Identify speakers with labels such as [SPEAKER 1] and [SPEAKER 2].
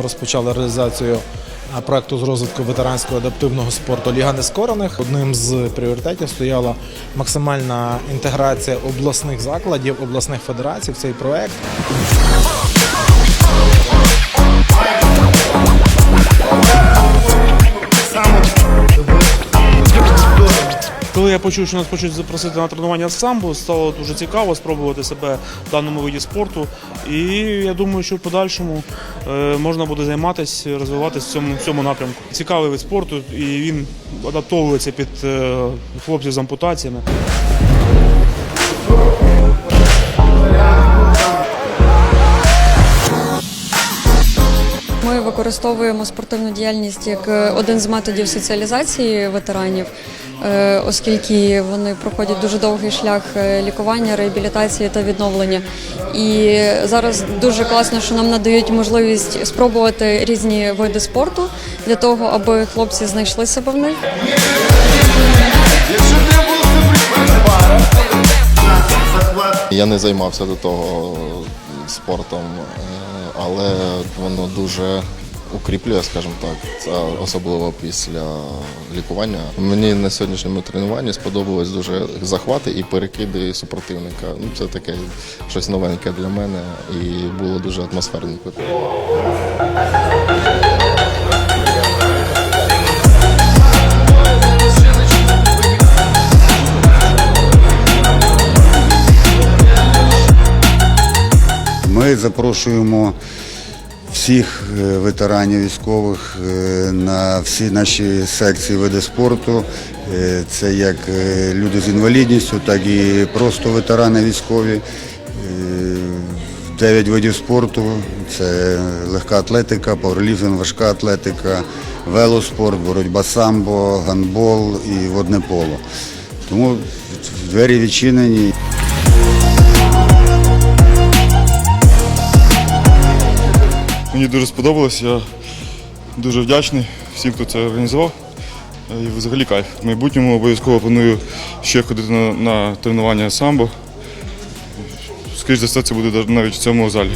[SPEAKER 1] розпочали реалізацію проекту з розвитку ветеранського адаптивного спорту Ліга Нескорених. Одним з пріоритетів стояла максимальна інтеграція обласних закладів, обласних федерацій в цей проект.
[SPEAKER 2] Коли я почув, що нас хочуть запросити на тренування з самбо, стало дуже цікаво спробувати себе в даному виді спорту. І я думаю, що в подальшому е, можна буде займатися, розвиватися в цьому, в цьому напрямку. Цікавий вид спорту, і він адаптовується під е, хлопців з ампутаціями.
[SPEAKER 3] Використовуємо спортивну діяльність як е, один з методів соціалізації ветеранів, е, оскільки вони проходять дуже довгий шлях е, лікування, реабілітації та відновлення. І зараз дуже класно, що нам надають можливість спробувати різні види спорту для того, аби хлопці знайшли себе в них.
[SPEAKER 4] Я не займався до того спортом, але воно дуже укріплює, скажімо так, це особливо після лікування. Мені на сьогоднішньому тренуванні сподобалось дуже захвати і перекиди супротивника. Ну, це таке щось новеньке для мене і було дуже атмосферненько.
[SPEAKER 5] Ми запрошуємо всіх е, ветеранів військових е, на всі наші секції види спорту. Е, Це як люди з інвалідністю, так і просто ветерани військові. Дев'ять видів спорту це легка атлетика, пауерліфтинг, важка атлетика, велоспорт, боротьба самбо, гандбол і водне поло. Тому двері відчинені.
[SPEAKER 6] Мені дуже сподобалось, я дуже вдячний всім, хто це організував. І взагалі кайф. В майбутньому обов'язково планую ще ходити на, на тренування самбо. Скоріше за все, це буде навіть в цьому залі.